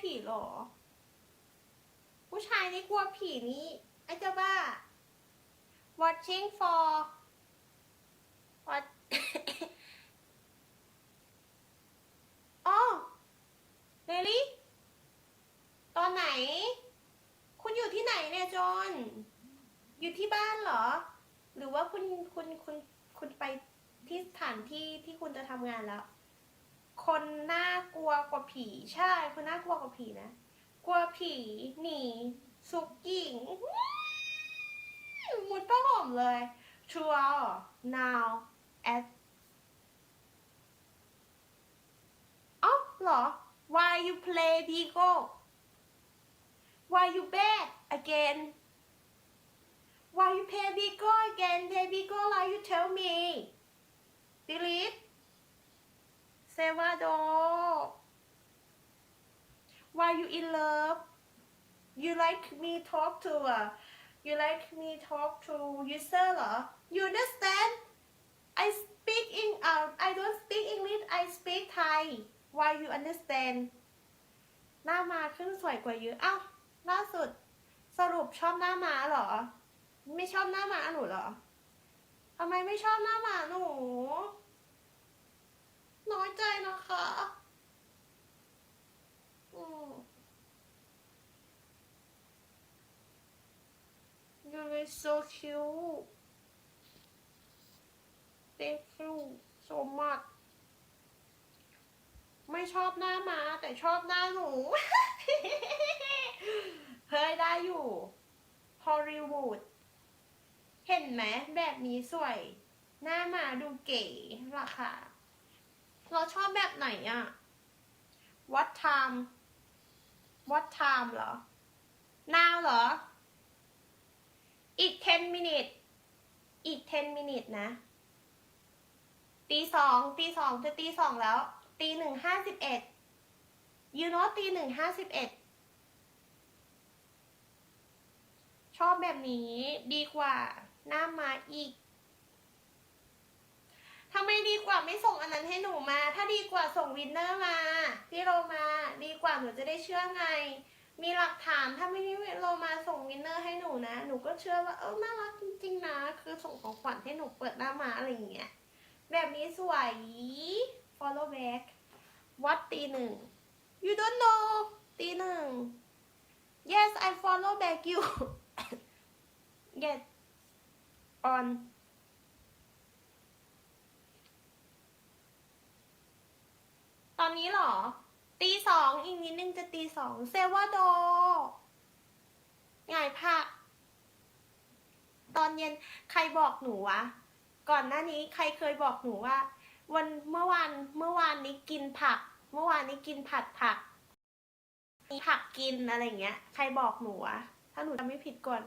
ผีเหรอ ผู้ชายนี่กลัวผีนี่ไอ้เจ้าบ้า watching for what อ๋อ really ตอนไหน คุณอยู่ที่ไหนเนี่ยจอนอยู่ที่บ้านเหรอ หรือว่าคุณคุณคุณคุณไปที่สถานที่ที่คุณจะทำงานแล้ว คนน่ากลัวกว่าผีใช่ คนน่ากลัวกว่าผีนะ กลัวผีหนีสุกกิ่งมุดผ้าห่มเลย True or now at อ๋อเหรอ Why you play Bigo Why you bet again Why you play Bigo again play Bigo like you tell me Delete Salvador Why you in love You like me talk to uh, You like me talk to user เหรอ You understand I speak in uh, I don't speak English I speak Thai Why you understand หน้ามาขึ้นสวยกว่าเยอะอ้าวล่าสุดสรุปชอบหน้ามาเหรอ ไม่ชอบหน้ามาหนูเหรอทำไมไม่ชอบหน้ามาหนู น้อยใจนะคะอืม You're so cute Thank you so much ไม่ชอบหน้ามาแต่ชอบหน้าหนู เฮ้ยได้อยู่ฮอลลีวูดเห็นไหมแบบนี้สวย หน้ามาดูเก๋ราคา เราชอบแบบไหนอะ What time What time เหรอ now เหรอ อีก 10 minute อีก 10 minute นะ ตีสองตีสองจะตีสองแล้ว ตีหนึ่งห้าสิบเอ็ด you know ตีหนึ่งห้าสิบเอ็ดชอบแบบนี้ดีกว่า หน้ามาอีก ทำไมดีกว่าไม่ส่งอันนั้นให้หนูมา ถ้าดีกว่าส่งวินเนอร์มา พี่โรมา ดีกว่าหนูจะได้เชื่อไง มีหลักฐานถ้าไม่พี่โรมาส่งวินเนอร์ให้หนูนะ หนูก็เชื่อว่าเออน่ารักจริงๆนะ คือส่งของขวัญให้หนูเปิดหน้ามาอะไรอย่างเงี้ย แบบนี้สวย follow back วัดตีหนึ่ง you don't know ตีหนึ่ง yes I follow back you yes on อนนี้หรอ ตีสองอีกนิดนึงจะตีสองเซวาโดไงผักตอนเย็นใครบอกหนูวะ ก่อนหน้านี้ใครเคยบอกหนูว่า วันเมื่อวานเมื่อวานนี้กินผัก เมื่อวานนี้กินผัดผักมีผักกินอะไรเงี้ย ใครบอกหนูอะถ้าหนูจำไม่ผิดก่อน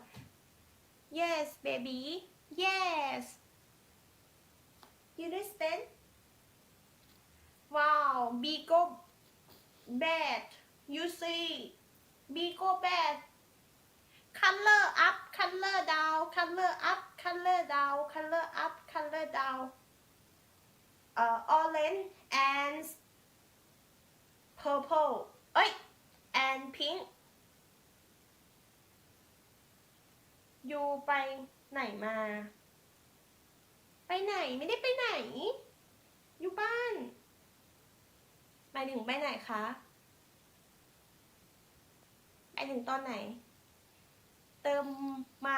yes baby yes you understand bigo bad you see bigo bad color up color down color up color down color up color down uh, orange and purple เอ้ย and pink อยู่ไปไหนมา ไปไหนไม่ได้ไปไหน อยู่บ้านายถึงไปไหนคะไปถึงตอนไหน เติมมา